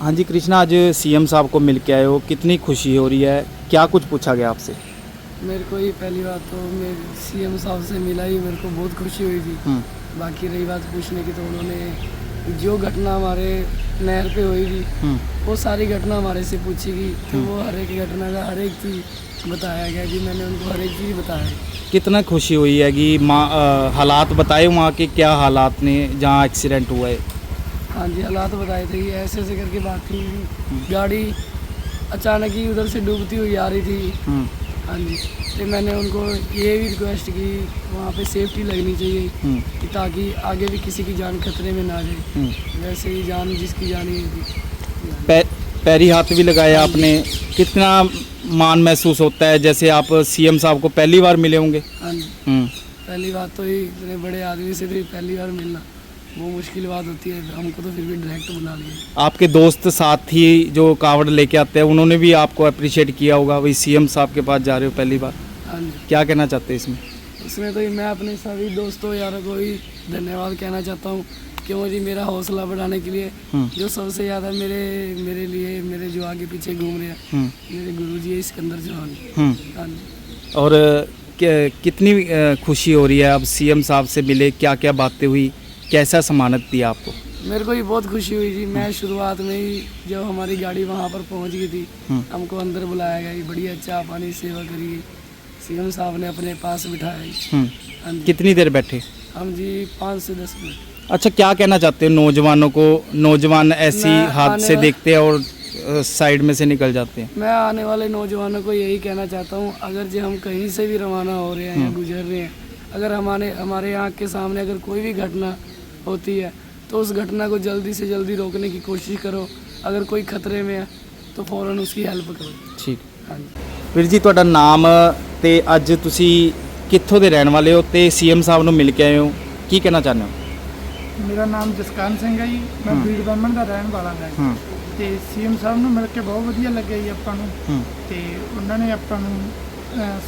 हाँ जी कृष्णा आज सीएम साहब को मिल के आए हो। कितनी खुशी हो रही है? क्या कुछ पूछा गया आपसे? मेरे को ही पहली बात तो मेरे सीएम साहब से मिला ही मेरे को बहुत खुशी हुई थी। हम्म, बाकी रही बात पूछने की तो उन्होंने जो घटना हमारे नहर पे हुई थी हम्म, वो सारी घटना हमारे से पूछी गई। तो वो हर एक घटना का हर एक चीज़ बताया गया कि मैंने उनको हर एक चीज़ बताया। कितना खुशी हुई है कि माँ हालात बताए वहाँ के क्या हालात ने जहाँ एक्सीडेंट हुआ है? हाँ जी हालात बताए थे ऐसे ऐसे करके बात थी गाड़ी अचानक ही उधर से डूबती हुई आ रही थी। हम्म, हाँ जी तो मैंने उनको ये भी रिक्वेस्ट की वहाँ पे सेफ्टी लगनी चाहिए हम्म, कि ताकि आगे भी किसी की जान खतरे में ना जाए हम्म। वैसे ही जान जिसकी जानी पै, पैरी हाथ भी लगाया आपने। कितना मान महसूस होता है? जैसे आप सीएम साहब को पहली बार मिले होंगे। हाँ जी। पहली बात तो ही इतने बड़े आदमी से भी पहली बार मिलना। वो मुश्किल बात होती है हमको तो फिर भी डायरेक्ट बुला लिया आपके दोस्त साथी जो कावड़ लेके आते हैं उन्होंने भी आपको अप्रिशिएट किया होगा वही सीएम साहब के पास जा रहे हो पहली बार। हाँ जी। क्या कहना चाहते हैं इसमें? उसमें तो मैं अपने सभी दोस्तों यारों को भी धन्यवाद कहना चाहता हूँ क्यों जी मेरा हौसला बढ़ाने के लिए हम्म, जो सबसे ज़्यादा मेरे मेरे लिए मेरे जो आगे पीछे घूम रहे हैं। हम्म, मेरे गुरु जी है सिकंदर चौहान। हम्म। हाँ जी। और कितनी खुशी हो रही है अब सीएम साहब से मिले क्या क्या बातें हुई? कैसा सम्मानित दिया आपको? मेरे को भी बहुत खुशी हुई थी मैं शुरुआत में ही जब हमारी गाड़ी वहाँ पर पहुँच गई थी हम्म। हमको अंदर बुलाया गया बढ़िया चाय पानी सेवा करी सीएम साहब ने अपने पास बिठाया हम्म, हाँ जी। कितनी देर बैठे? हम जी पाँच से दस मिनट। अच्छा क्या कहना चाहते हो? नौजवानों को नौजवान ऐसी हादसे आने वा- देखते हैं और साइड में से निकल जाते हैं। मैं आने वाले नौजवानों को यही कहना चाहता हूँ अगर जो हम कहीं से भी रवाना हो रहे हैं या गुजर रहे हैं अगर हमारे हमारे आँख के सामने अगर कोई भी घटना होती है तो उस घटना को जल्दी से जल्दी रोकने की कोशिश करो अगर कोई खतरे में है तो फ़ौरन उसकी हेल्प करो ਠੀਕ हाँ जी ਵੀਰ ਜੀ ਤੁਹਾਡਾ ਨਾਮ ਤੇ ਅੱਜ ਤੁਸੀਂ ਕਿੱਥੋਂ ਦੇ ਰਹਿਣ ਵਾਲੇ ਹੋ ਤੇ ਸੀਐਮ ਸਾਹਿਬ ਨੂੰ ਮਿਲ ਕੇ ਆਏ ਹੋ ਕੀ ਕਹਿਣਾ ਚਾਹੁੰਦੇ ਹੋ ਮੇਰਾ ਨਾਮ ਜਸਕਾਨ ਸਿੰਘ ਹੈ ਜੀ ਮੈਂ ਹਮ। ਬੀੜ ਬਰਮਨ ਦਾ ਰਹਿਣ ਵਾਲਾ ਹਾਂ ਹੂੰ ਤੇ ਸੀਐਮ ਸਾਹਿਬ ਨੂੰ ਮਿਲ ਕੇ ਬਹੁਤ ਵਧੀਆ ਲੱਗਿਆ ਜੀ ਆਪਾਂ ਨੂੰ ਹੂੰ ਤੇ ਉਹਨਾਂ ਨੇ ਆਪਾਂ ਨੂੰ ਅਹ,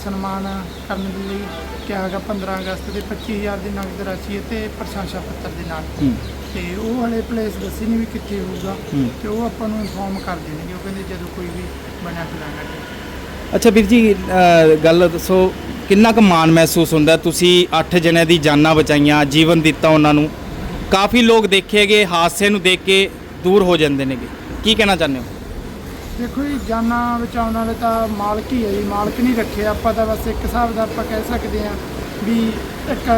ਸਨਮਾਨ ਕਰਨ ਦੇ ਲਈ ਕਿਹਾ ਹੈਗਾ 15 ਅਗਸਤ ਦੇ 25000 ਦੀ ਨਗਦ ਰਾਸ਼ੀ ਅਤੇ ਪ੍ਰਸ਼ੰਸਾ ਪੱਤਰ ਦੇ ਨਾਲ। ਹੂੰ। ਤੇ ਉਹ ਹਲੇ ਪਲੇਸ ਦੱਸੀ ਨਹੀਂ ਵੀ ਕਿੱਥੇ ਹੋਊਗਾ। ਹੂੰ। ਤੇ ਉਹ ਆਪਾਂ ਨੂੰ ਇਨਫੋਰਮ ਕਰ ਦੇਣਗੇ। ਉਹ ਕਹਿੰਦੇ ਜਦੋਂ ਕੋਈ ਵੀ ਬਣਿਆ ਫਿਰਾਂਗਾ ਅੱਛਾ ਵੀਰ ਜੀ ਗੱਲ ਦੱਸੋ ਕਿੰਨਾ ਕੁ ਮਾਣ ਮਹਿਸੂਸ ਹੁੰਦਾ? ਤੁਸੀਂ 8 ਜਣਿਆਂ ਦੀ ਜਾਨਾਂ ਬਚਾਈਆਂ ਜੀਵਨ ਦਿੱਤਾ ਉਹਨਾਂ ਨੂੰ। ਕਾਫੀ ਲੋਕ ਦੇਖੇਗੇ ਹਾਦਸੇ ਨੂੰ ਦੇਖ ਕੇ ਦੂਰ ਹੋ ਜਾਂਦੇ ਨੇਗੇ। ਕੀ ਕਹਿਣਾ ਚਾਹੁੰਦੇ ਹੋ? ਦੇਖੋ ਜੀ ਜਾਨਾਂ ਬਚਾਉਣ ਵਾਲੇ ਤਾਂ ਮਾਲਕ ਹੀ ਹੈ ਜੀ ਮਾਲਕ ਨਹੀਂ ਰੱਖੇ ਆਪਾਂ ਤਾਂ ਬਸ ਇੱਕ ਹਿਸਾਬ ਦਾ ਆਪਾਂ ਕਹਿ ਸਕਦੇ ਹਾਂ ਵੀ ਇੱਕ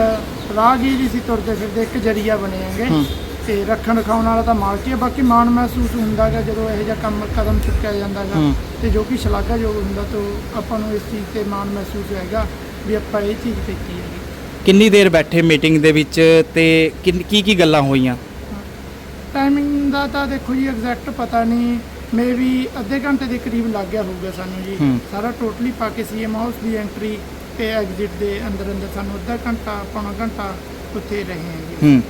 ਰਾਹਗੀਰ ਹੀ ਸੀ ਤੁਰਦੇ ਫਿਰਦੇ ਇੱਕ ਜਰੀਆ ਬਣੇ ਹੈਗੇ। ਹੂੰ। ਤੇ ਰੱਖਣ ਰਖਾਉਣ ਵਾਲਾ ਤਾਂ ਮਾਲਕ ਹੀ ਹੈ। ਬਾਕੀ ਮਾਣ ਮਹਿਸੂਸ ਹੁੰਦਾ ਗਾ ਜਦੋਂ ਇਹੋ ਜਿਹਾ ਕੰਮ ਕਦਮ ਚੁੱਕਿਆ ਜਾਂਦਾ ਹੂੰ। ਤੇ ਜੋ ਕਿ ਸ਼ਲਾਘਾਯੋਗ ਹੁੰਦਾ ਤਾਂ ਆਪਾਂ ਨੂੰ ਇਸ ਚੀਜ਼ ਤੇ ਮਾਣ ਮਹਿਸੂਸ ਹੋਏਗਾ ਵੀ ਆਪਾਂ ਇਹ ਚੀਜ਼ ਕੀਤੀ ਹੈਗੀ। ਕਿੰਨੀ ਦੇਰ ਬੈਠੇ ਮੀਟਿੰਗ ਦੇ ਵਿੱਚ ਤੇ ਕੀ ਕੀ ਗੱਲਾਂ ਹੋਈਆਂ? ਟਾਈਮਿੰਗ ਦਾ ਤਾਂ ਦੇਖੋ ਜੀ ਐਗਜ਼ੈਕਟ ਪਤਾ ਨਹੀਂ। ਮੇ ਵੀ ਅੱਧੇ ਘੰਟੇ ਦੇ ਕਰੀਬ ਲੱਗ ਗਿਆ ਹੋਊਗਾ ਸਾਨੂੰ ਜੀ। ਹੂੰ। ਸਾਰਾ ਟੋਟਲੀ ਪਾ ਕੇ ਸੀਐਮ ਹਾਊਸ ਦੀ ਐਂਟਰੀ ਤੇ ਐਗਜ਼ਿਟ ਦੇ ਅੰਦਰ ਅੰਦਰ ਸਾਨੂੰ ਅੱਧਾ ਘੰਟਾ ਪੌਣਾ ਘੰਟਾ ਉੱਥੇ ਰਹੇ ਹਾਂ ਜੀ। ਹੂੰ।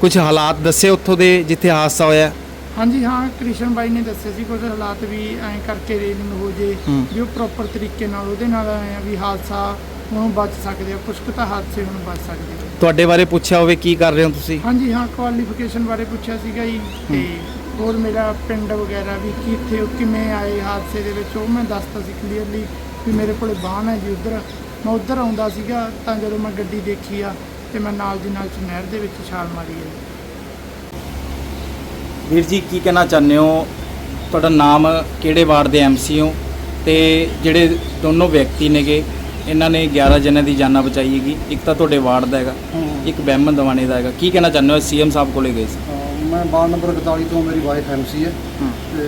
ਕੁਝ ਹਾਲਾਤ ਦੱਸੇ ਉੱਥੋਂ ਦੇ ਜਿੱਥੇ ਹਾਦਸਾ ਹੋਇਆ? ਹਾਂਜੀ ਹਾਂ ਕ੍ਰਿਸ਼ਨ ਬਾਈ ਨੇ ਦੱਸਿਆ ਸੀ ਕੁਝ ਹਾਲਾਤ ਵੀ ਐਂ ਕਰਕੇ ਰੇਲਿੰਗ ਹੋ ਜੇ ਹੂੰ। ਵੀ ਉਹ ਪ੍ਰੋਪਰ ਤਰੀਕੇ ਨਾਲ ਉਹਦੇ ਨਾਲ ਐਂ ਆ ਵੀ ਹਾਦਸਾ ਹੁਣ ਬਚ ਸਕਦੇ ਆ ਕੁਝ ਕੁ ਤਾਂ ਹਾਦਸੇ ਹੁਣ ਬਚ ਸਕਦੇ ਆ। ਤੁਹਾਡੇ ਬਾਰੇ ਪੁੱਛਿਆ ਹੋਵੇ ਕੀ ਕਰ ਰਹੇ ਹੋ ਤੁਸੀਂ? ਹਾਂਜੀ ਹਾਂ ਕੁਆਲੀਫਿਕੇਸ਼ਨ ਬਾਰੇ ਪੁੱਛਿਆ ਸੀਗਾ ਜੀ ਤੇ ਹੋਰ ਮੇਰਾ ਪਿੰਡ ਵਗੈਰਾ ਵੀ ਕਿੱਥੇ ਕਿਵੇਂ ਆਏ ਹਾਦਸੇ ਦੇ ਵਿੱਚ ਉਹ ਮੈਂ ਦੱਸਤਾ ਸੀ ਕਲੀਅਰਲੀ ਵੀ ਮੇਰੇ ਕੋਲੇ ਬਾਹਨ ਹੈ ਜੀ ਉਧਰ। ਮੈਂ ਉਧਰ ਆਉਂਦਾ ਸੀਗਾ ਤਾਂ ਜਦੋਂ ਮੈਂ ਗੱਡੀ ਦੇਖੀ ਆ ਤੇ ਮੈਂ ਨਾਲ ਦੀ ਨਾਲ ਚ ਨਹਿਰ ਦੇ ਵਿੱਚ ਛਾਲ ਮਾਰੀ ਹੈ ਵੀਰ ਜੀ ਕੀ ਕਹਿਣਾ ਚਾਹੁੰਦੇ ਹੋ? ਤੁਹਾਡਾ ਨਾਮ ਕਿਹੜੇ ਵਾਰਡ ਦੇ ਐਮਸੀ ਹੋ? ਤੇ ਜਿਹੜੇ ਦੋਨੋਂ ਵਿਅਕਤੀ ਨੇਗੇ ਇਹਨਾਂ ਨੇ 11 ਜਣਿਆਂ ਦੀ ਜਾਨਾਂ ਬਚਾਈ ਹੈਗੀ। ਇੱਕ ਤਾਂ ਤੁਹਾਡੇ ਵਾਰਡ ਦਾ ਹੈਗਾ ਇੱਕ ਬਹਿਮਨ ਦਵਾਨੇ ਦਾ ਹੈਗਾ। ਕੀ ਕਹਿਣਾ ਚਾਹੁੰਦੇ ਹੋ? ਸੀਐਮ ਸਾਹਿਬ ਕੋਲੇ ਗਏ ਸੀ। ਮੈਂ ਵਾਰਡ ਨੰਬਰ 41 ਤੋਂ ਮੇਰੀ ਵਾਈਫ ਐਮਸੀ ਹੈ। ਤੇ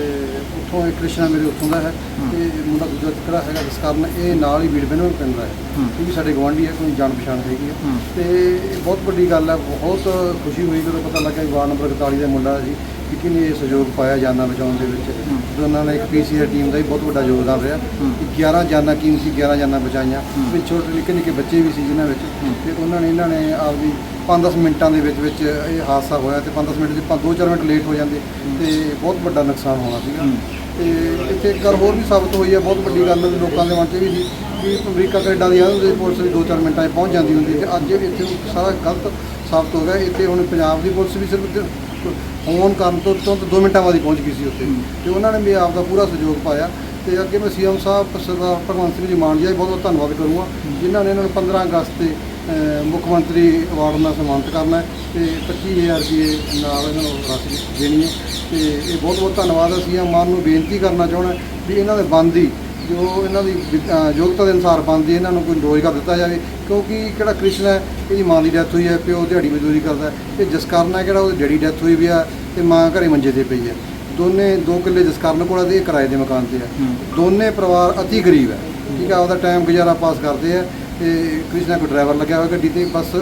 ਉੱਥੋਂ ਇਹ ਕ੍ਰਿਸ਼ਨਾ ਮੇਰੇ ਉੱਥੋਂ ਦਾ ਹੈ ਤੇ ਮੁੰਡਾ ਦੂਜਾ ਕਿਹੜਾ ਹੈਗਾ ਜਿਸ ਕਾਰਨ ਇਹ ਨਾਲ ਹੀ ਵੀੜ ਬੈਨੋ ਪਿੰਡ ਦਾ ਹੈ ਹੂੰ। ਵੀ ਸਾਡੇ ਗਵਾਂਢੀ ਹੈ ਕੋਈ ਜਾਣ ਪਛਾਣ ਹੈਗੀ ਹੈ ਹੂੰ। ਤੇ ਇਹ ਬਹੁਤ ਵੱਡੀ ਗੱਲ ਹੈ ਬਹੁਤ ਖੁਸ਼ੀ ਹੋਈ ਜਦੋਂ ਪਤਾ ਲੱਗਾ ਕਿ ਵਾਰਡ ਨੰਬਰ 41 ਦਾ ਮੁੰਡਾ ਸੀ ਕਿ ਕਿਨੇ ਇਹ ਸਹਿਯੋਗ ਪਾਇਆ ਜਾਨਾਂ ਬਚਾਉਣ ਦੇ ਵਿੱਚ ਹੂੰ। ਦੋਨਾਂ ਨੇ ਇੱਕ ਪੀਸੀਆਰ ਟੀਮ ਦਾ ਵੀ ਬਹੁਤ ਵੱਡਾ ਯੋਗਦਾਨ ਰਿਹਾ ਹੂੰ। ਕਿ 11 ਜਾਨਾਂ ਕੀਮਤੀ 11 ਜਾਨਾਂ ਬਚਾਈਆਂ ਹੂੰ। ਵਿੱਚ ਛੋਟੇ ਨਿੱਕੇ ਨਿੱਕੇ ਬੱਚੇ ਵੀ ਸੀ ਜਿਨ੍ਹਾਂ ਵਿੱਚ ਹੂੰ। ਤੇ ਉਹਨਾਂ ਨੇ ਇਹਨਾਂ ਨੇ ਆਪਦੀ 5-10 ਮਿੰਟਾਂ ਦੇ ਵਿੱਚ ਵਿੱਚ ਇਹ ਹਾਦਸਾ ਹੋਇਆ ਤੇ 5-10 ਮਿੰਟ ਜੇ 2-4 ਮਿੰਟ ਲੇਟ ਹੋ ਜਾਂਦੇ ਤੇ ਬਹੁਤ ਵੱਡਾ ਨੁਕਸਾਨ ਹੋਣਾ ਸੀਗਾ। ਹੂੰ। ਤੇ ਇੱਥੇ ਇੱਕ ਗੱਲ ਹੋਰ ਵੀ ਸਾਬਤ ਹੋਈ ਹੈ, ਬਹੁਤ ਵੱਡੀ ਗੱਲ ਲੋਕਾਂ ਦੇ ਮਨ 'ਚ ਵੀ ਸੀ ਕਿ ਅਮਰੀਕਾ, ਕੈਨੇਡਾ ਦੀ ਆਉਂਦੇ ਪੁਲਿਸ ਵੀ 2-4 ਮਿੰਟਾਂ 'ਚ ਪਹੁੰਚ ਜਾਂਦੀ ਹੁੰਦੀ ਤੇ ਅੱਜ ਇੱਥੇ ਸਾਰਾ ਗਲਤ ਸਾਬਤ ਹੋ ਗਿਆ। ਇੱਥੇ ਹੁਣ ਪੰਜਾਬ ਦੀ ਪੁਲਿਸ ਵੀ ਸਿਰਫ ਫੋਨ ਕਰਨ ਤੋਂ ਤੁਰੰਤ 2 ਮਿੰਟਾਂ ਬਾਅਦ ਹੀ ਪਹੁੰਚ ਗਈ ਸੀ ਉੱਥੇ। ਤੇ ਉਹਨਾਂ ਨੇ ਵੀ ਆਪ ਦਾ ਪੂਰਾ ਸਹਿਯੋਗ ਪਾਇਆ। ਤੇ ਅੱਗੇ ਮੈਂ ਸੀਐਮ ਸਾਹਿਬ, ਸਰਦਾਰ ਭਗਵੰਤ ਸਿੰਘ ਜੀ ਮਾਨ ਜੀ ਦਾ ਵੀ ਬਹੁਤ ਬਹੁਤ ਧੰਨਵਾਦ ਕਰੂੰਗਾ। ਜਿਨ੍ਹਾਂ ਨੇ ਇਹਨਾਂ ਨੂੰ 15 ਅਗਸਤ ਤੇ ਮੁੱਖ ਮੰਤਰੀ ਅਵਾਰਡ ਨਾਲ ਸਨਮਾਨਿਤ ਕਰਨਾ ਹੈ। ਤੇ 25000 ਰੁਪਏ ਨਾਲ ਇਹਨਾਂ ਨੂੰ ਰਾਸ਼ੀ ਦੇਣੀ ਹੈ। ਤੇ ਇਹ ਬਹੁਤ ਬਹੁਤ ਧੰਨਵਾਦ। ਹੈ ਸੀਐਮ ਮਾਨ ਨੂੰ ਬੇਨਤੀ ਕਰਨਾ ਚਾਹੁੰਦਾ ਵੀ ਇਹਨਾਂ ਦੇ ਬੰਦੀ ਜੋ ਇਹਨਾਂ ਦੀ ਯੋਗਤਾ ਦੇ ਅਨੁਸਾਰ ਬਣਦੀ ਹੈ, ਇਹਨਾਂ ਨੂੰ ਕੋਈ ਰੋਜ਼ਗਾਰ ਦਿੱਤਾ ਜਾਵੇ। ਕਿਉਂਕਿ ਕਿਹੜਾ ਕ੍ਰਿਸ਼ਨ ਹੈ ਇਹਦੀ ਮਾਂ ਦੀ ਡੈਥ ਹੋਈ ਹੈ ਪਿਓ ਦਿਹਾੜੀ ਮਜ਼ਦੂਰੀ ਕਰਦਾ ਹੈ। ਤੇ ਜਸਕਰਨ ਹੈ ਕਿਹੜਾ ਉਹਦੀ ਡੈਡੀ ਡੈਥ ਹੋਈ ਵੀ ਆ ਤੇ ਮਾਂ ਘਰੇ ਮੰਜੇ ਤੇ ਪਈ ਹੈ। ਦੋਨੇ ਦੋ ਕਿੱਲੇ ਜਸਕਰਨ ਕੋਲ ਆ ਤੇ ਇਹ ਕਿਰਾਏ ਦੇ ਮਕਾਨ ਤੇ ਹੈ। ਦੋਨੇ ਪਰਿਵਾਰ ਅਤੀ ਗਰੀਬ ਹੈ। ਠੀਕ ਹੈ ਆਪਦਾ ਟਾਈਮ ਗੁਜ਼ਾਰਾ ਪਾਸ ਕਰਦੇ ਆ ਤੇ ਕ੍ਰਿਸ਼ਨਾ ਕੋਈ ਡਰਾਈਵਰ ਲੱਗਿਆ ਹੋਇਆ ਗੱਡੀ ਤੇ ਬਸ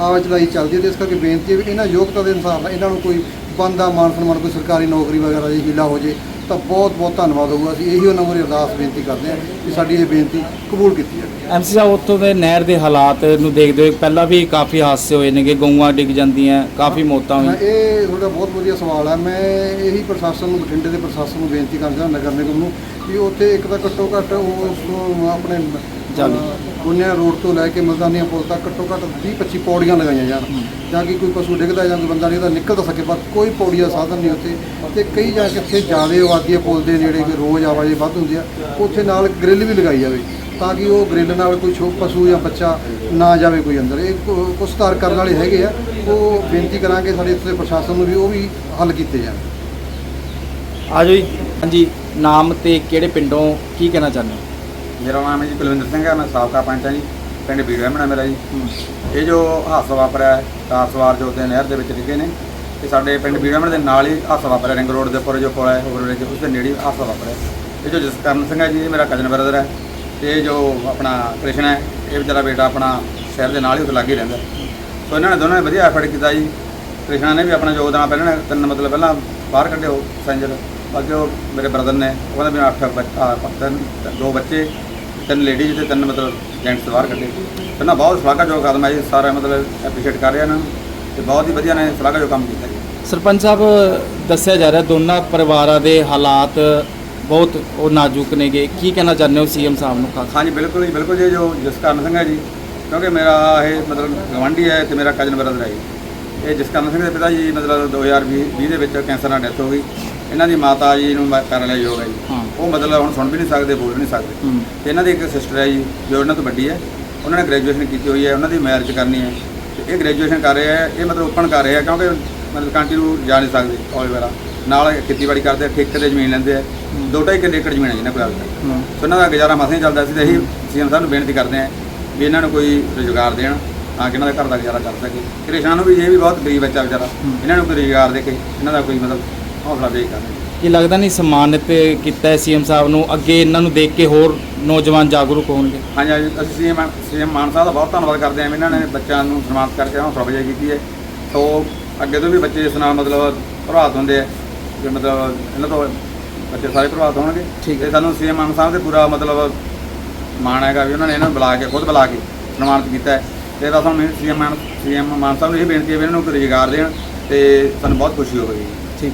ਆਵਾ ਚਲਾਈ ਚੱਲਦੀ ਹੈ ਤੇ ਇਸ ਕਰਕੇ ਬੇਨਤੀ ਹੈ ਵੀ ਇਹਨਾਂ ਯੋਗਤਾ ਦੇ ਅਨੁਸਾਰ ਇਹਨਾਂ ਨੂੰ ਕੋਈ ਬੰਦਾ ਮਾਨ ਸਨਮਾਨ ਕੋਈ ਸਰਕਾਰੀ ਨੌਕਰੀ ਵਗੈਰਾ ਦੀ ਹੀਲਾ ਹੋ ਜੇ ਤਾਂ ਬਹੁਤ ਬਹੁਤ ਧੰਨਵਾਦ ਹੋਊਗਾ। ਅਸੀਂ ਇਹੀ ਉਹਨਾਂ ਨੂੰ ਅਰਦਾਸ ਬੇਨਤੀ ਕਰਦੇ ਹਾਂ ਕਿ ਸਾਡੀ ਇਹ ਬੇਨਤੀ ਕਬੂਲ ਕੀਤੀ ਜਾਵੇ। ਐਮਸੀ ਸਾਹਿਬ ਉੱਥੋਂ ਦੇ ਨਹਿਰ ਦੇ ਹਾਲਾਤ ਨੂੰ ਦੇਖਦੇ ਹੋਏ ਪਹਿਲਾਂ ਵੀ ਕਾਫੀ ਹਾਦਸੇ ਹੋਏ ਨੇਗੇ ਗਊਆਂ ਡਿੱਗ ਜਾਂਦੀਆਂ ਕਾਫੀ ਮੌਤਾਂ ਹੋਈਆਂ। ਇਹ ਤੁਹਾਡਾ ਬਹੁਤ ਵਧੀਆ ਸਵਾਲ ਹੈ ਮੈਂ ਇਹੀ ਪ੍ਰਸ਼ਾਸਨ ਨੂੰ ਬਠਿੰਡੇ ਦੇ ਪ੍ਰਸ਼ਾਸਨ ਨੂੰ ਬੇਨਤੀ ਕਰਦਾ ਨਗਰ ਨਿਗਮ ਨੂੰ ਵੀ ਉੱਥੇ ਇੱਕ ਤਾਂ ਘੱਟੋ ਘੱਟ ਉਸ ਨੂੰ ਆਪਣੇ ਜਾਲੀ। ਗੁੰਨਿਆ ਰੋਡ ਤੋਂ ਲੈ ਕੇ ਮਲਦਾਨੀਆਂ ਪੁਲ ਤੱਕ ਘੱਟੋ ਘੱਟ 20 25 ਪੌੜੀਆਂ ਲਗਾਈਆਂ ਜਾਣ ਜਾਂ ਕਿ ਕੋਈ ਪਸ਼ੂ ਡਿੱਗਦਾ ਜਾਂ ਕੋਈ ਬੰਦਾ ਡਿੱਗਦਾ ਨਿਕਲ ਤਾਂ ਸਕੇ ਪਰ ਕੋਈ ਪੌੜੀ ਦਾ ਸਾਧਨ ਨਹੀਂ ਉੱਥੇ। ਤੇ ਕਈ ਜਾਂ ਕਿੱਥੇ ਜ਼ਿਆਦਾ ਆਬਾਦੀ ਹੈ ਪੁਲ ਦੇ ਨੇੜੇ ਕੋਈ ਰੋਜ਼ ਆਵਾਜਾਈ ਵੱਧ ਹੁੰਦੀ ਆ ਉੱਥੇ ਨਾਲ ਗ੍ਰਿਲ ਵੀ ਲਗਾਈ ਜਾਵੇ ਤਾਂ ਕਿ ਉਹ ਗ੍ਰਿਲ ਨਾਲ ਕੋਈ ਛੋ ਪਸ਼ੂ ਜਾਂ ਬੱਚਾ ਨਾ ਜਾਵੇ ਕੋਈ ਅੰਦਰ। ਇਹ ਕੁ- ਕੁਛ ਸੁਧਾਰ ਕਰਨ ਵਾਲੇ ਹੈਗੇ ਆ ਉਹ ਬੇਨਤੀ ਕਰਾਂਗੇ ਸਾਡੇ ਇੱਥੇ ਪ੍ਰਸ਼ਾਸਨ ਨੂੰ ਵੀ ਉਹ ਵੀ ਹੱਲ ਕੀਤੇ ਜਾਣ। ਆਜੋ ਜੀ। ਹਾਂਜੀ ਨਾਮ ਤੇ ਕਿਹੜੇ ਪਿੰਡੋਂ ਕੀ ਕਹਿਣਾ ਚਾਹੁੰਦੇ ਹੋ? ਮੇਰਾ ਨਾਮ ਹੈ ਜੀ ਕੁਲਵਿੰਦਰ ਸਿੰਘ ਹੈ ਮੈਂ ਸਾਬਕਾ ਪੰਚ ਹਾਂ ਜੀ ਪਿੰਡ ਬੀੜਵੈਮਣਾ ਮੇਰਾ ਜੀ। ਇਹ ਜੋ ਹਾਦਸਾ ਵਾਪਰਿਆ ਹੈ, ਕਾਰ ਸਵਾਰ ਜੋ ਤੇ ਨਹਿਰ ਦੇ ਵਿੱਚ ਡਿੱਗੇ ਨੇ ਤੇ ਸਾਡੇ ਪਿੰਡ ਬੀੜਵੈਮਣਾ ਦੇ ਨਾਲ ਹੀ ਹਾਦਸਾ ਵਾਪਰਿਆ ਰਿੰਗ ਰੋਡ ਦੇ ਉੱਪਰ ਜੋ ਪੁਲ ਹੈ ਓਵਰਬ੍ਰਿਜ ਉਸ ਦੇ ਨੇੜੇ ਹੀ ਹਾਦਸਾ ਵਾਪਰਿਆ। ਇਹ ਜੋ ਜਸਕਰਨ ਸਿੰਘ ਹੈ ਜੀ ਇਹ ਮੇਰਾ ਕਜ਼ਨ ਬ੍ਰਦਰ ਹੈ ਤੇ ਇਹ ਜੋ ਆਪਣਾ ਕ੍ਰਿਸ਼ਨ ਹੈ ਇਹ ਵਿਚਾਰਾ ਬੇਟਾ ਆਪਣਾ ਸ਼ਹਿਰ ਦੇ ਨਾਲ ਹੀ ਉੱਥੇ ਲਾਗੇ ਰਹਿੰਦਾ ਸੋ ਇਹਨਾਂ ਨੇ ਦੋਨਾਂ ਨੇ ਵਧੀਆ ਐਫਰਟ ਕੀਤਾ ਜੀ। ਕ੍ਰਿਸ਼ਨਾ ਨੇ ਵੀ ਆਪਣਾ ਯੋਗਦਾਨ ਪਹਿਲਾਂ ਨੇ ਤਿੰਨ ਮਤਲਬ ਪਹਿਲਾਂ ਬਾਹਰ ਕੱਢਿਓ ਸੈਂਜਲ। ਬਾਕੀ ਉਹ ਮੇਰੇ ਬ੍ਰਦਰ ਨੇ ਉਹਨਾਂ ਦੇ ਅੱਠ ਬੱਚਾ ਤਿੰਨ ਦੋ ਬੱਚੇ ਤਿੰਨ ਲੇਡੀਜ਼ ਤੇ ਤਿੰਨ ਮਤਲਬ ਜੈਂਟਸ ਬਾਹਰ ਕੱਢੇ। ਪਹਿਲਾਂ ਬਹੁਤ ਸ਼ਲਾਘਾਯੋਗ ਕਦਮ ਹੈ ਜੀ ਸਾਰੇ ਮਤਲਬ ਐਪਰੀਸ਼ੀਏਟ ਕਰ ਰਿਹਾ ਇਹਨਾਂ ਨੂੰ ਤੇ ਬਹੁਤ ਹੀ ਵਧੀਆ ਨੇ ਸ਼ਲਾਘਾਯੋਗ ਕੰਮ ਕੀਤਾ ਜੀ। ਸਰਪੰਚ ਸਾਹਿਬ ਦੱਸਿਆ ਜਾ ਰਿਹਾ ਦੋਨਾਂ ਪਰਿਵਾਰਾਂ ਦੇ ਹਾਲਾਤ ਬਹੁਤ ਉਹ ਨਾਜ਼ੁਕ ਨੇਗੇ। ਕੀ ਕਹਿਣਾ ਚਾਹੁੰਦੇ ਹੋ ਸੀਐਮ ਸਾਹਿਬ ਨੂੰ? ਖਾਸ ਹਾਂਜੀ ਬਿਲਕੁਲ ਜੀ ਬਿਲਕੁਲ ਜੀ ਜੋ ਜਸਕਰਨ ਸਿੰਘ ਹੈ ਜੀ ਕਿਉਂਕਿ ਮੇਰਾ ਇਹ ਮਤਲਬ ਗਵੰਡੀ ਹੈ ਤੇ ਮੇਰਾ ਕਜ਼ਨ ਬ੍ਰਦਰ ਹੈ ਜੀ। ਇਹ ਜਸਕਰਨ ਸਿੰਘ ਦੇ ਪਿਤਾ ਜੀ ਮਤਲਬ 2020 20 ਦੇ ਵਿੱਚ ਕੈਂਸਰ ਨਾਲ ਡੈਥ ਹੋ ਗਈ। ਇਹਨਾਂ ਦੀ ਮਾਤਾ ਜੀ ਨੂੰ ਕਰ ਲਿਆ ਯੋਗ ਹੈ ਜੀ। ਉਹ ਮਤਲਬ ਹੁਣ ਸੁਣ ਵੀ ਨਹੀਂ ਸਕਦੇ ਬੋਲ ਵੀ ਨਹੀਂ ਸਕਦੇ। ਤੇ ਇਹਨਾਂ ਦੀ ਇੱਕ ਸਿਸਟਰ ਹੈ ਜੀ ਜੋ ਇਹਨਾਂ ਤੋਂ ਵੱਡੀ ਹੈ। ਉਹਨਾਂ ਨੇ ਗ੍ਰੈਜੂਏਸ਼ਨ ਕੀਤੀ ਹੋਈ ਹੈ ਉਹਨਾਂ ਦੀ ਮੈਰਿਜ ਕਰਨੀ ਹੈ। ਇਹ ਗ੍ਰੈਜੂਏਸ਼ਨ ਕਰ ਰਹੇ ਹੈ ਇਹ ਮਤਲਬ ਓਪਨ ਕਰ ਰਹੇ ਹੈ ਕਿਉਂਕਿ ਮਤਲਬ ਕੰਟੀਨਿਊ ਜਾ ਨਹੀਂ ਸਕਦੇ ਕਾਲਜ ਵਗੈਰਾ ਨਾਲ ਖੇਤੀਬਾੜੀ ਕਰਦੇ ਆ ਠੇਕੇ ਤੇ ਜ਼ਮੀਨ ਲੈਂਦੇ ਆ। ਦੋ ਢਾਈ ਕਿੱਲੇ ਏਕੜ ਜ਼ਮੀਨ ਹੈ ਜਿਹਨਾਂ ਕੋਲ ਸੋ ਇਹਨਾਂ ਦਾ ਗੁਜ਼ਾਰਾ ਮਸਾਂ ਹੀ ਚੱਲਦਾ ਸੀ ਤੇ ਇਹੀ ਸੀਐਮ ਸਾਹਿਬ ਨੂੰ ਬੇਨਤੀ ਕਰਦੇ ਆ ਵੀ ਇਹਨਾਂ ਨੂੰ ਕੋਈ ਰੁਜ਼ਗਾਰ ਦੇਣ ਤਾਂ ਕਿ ਇਹਨਾਂ ਦਾ ਘਰ ਦਾ ਗੁਜ਼ਾਰਾ ਕਰ ਸਕੇ। ਕ੍ਰਿਸ਼ਨ ਨੂੰ ਵੀ ਇਹ ਵੀ ਬਹੁਤ ਗਰੀਬ ਬੱਚਾ ਵਿਚਾਰਾ। ਇਹਨਾਂ ਨੂੰ ਕੋਈ ਰੁਜ਼ਗਾਰ ਦੇ ਕੇ ਇਹਨਾਂ ਦਾ ਕੋਈ ਮਤਲਬ ਹੌਸਲਾ ਦੇ ਕਰਨ ਕੀ ਲੱਗਦਾ ਨਹੀਂ ਸਨਮਾਨਿਤ ਕੀਤਾ ਸੀਐਮ ਸਾਹਿਬ ਨੂੰ? ਅੱਗੇ ਇਹਨਾਂ ਨੂੰ ਦੇਖ ਕੇ ਹੋਰ ਨੌਜਵਾਨ ਜਾਗਰੂਕ ਹੋਣਗੇ। ਹਾਂਜੀ ਹਾਂਜੀ ਅਸੀਂ ਸੀਐਮ ਸੀਐਮ ਮਾਨ ਸਾਹਿਬ ਦਾ ਬਹੁਤ ਧੰਨਵਾਦ ਕਰਦੇ ਹਾਂ ਇਹਨਾਂ ਨੇ ਬੱਚਿਆਂ ਨੂੰ ਸਨਮਾਨਿਤ ਕਰਕੇ ਹੌਸਲਾ ਅਫਜ਼ਾਈ ਕੀਤੀ ਹੈ। ਸੋ ਅੱਗੇ ਤੋਂ ਵੀ ਬੱਚੇ ਇਸ ਨਾਲ ਮਤਲਬ ਪ੍ਰਭਾਵਿਤ ਹੁੰਦੇ ਆ ਕਿ ਮਤਲਬ ਇਹਨਾਂ ਤੋਂ ਬੱਚੇ ਸਾਰੇ ਪ੍ਰਭਾਵਿਤ ਹੋਣਗੇ। ਠੀਕ ਹੈ। ਤੇ ਸਾਨੂੰ ਸੀਐਮ ਮਾਨ ਸਾਹਿਬ ਤੇ ਪੂਰਾ ਮਤਲਬ ਮਾਣ ਹੈਗਾ ਵੀ ਉਹਨਾਂ ਨੇ ਇਹਨਾਂ ਨੂੰ ਬੁਲਾ ਕੇ ਖੁਦ ਬੁਲਾ ਕੇ ਸਨਮਾਨਿਤ ਕੀਤਾ ਹੈ। ਤੇ ਦਾ ਸਾਨੂੰ ਸੀਐਮ ਮਾਨ ਸੀਐਮ ਮਾਨ ਸਾਹਿਬ ਨੂੰ ਇਹ ਬੇਨਤੀ ਹੈ ਵੀ ਇਹਨਾਂ ਨੂੰ ਕੋਈ ਰੁਜ਼ਗਾਰ ਦੇਣ ਤੇ ਸਾਨੂੰ ਬਹੁਤ ਖੁਸ਼ੀ ਹੋਵੇਗੀ। ਠੀਕ।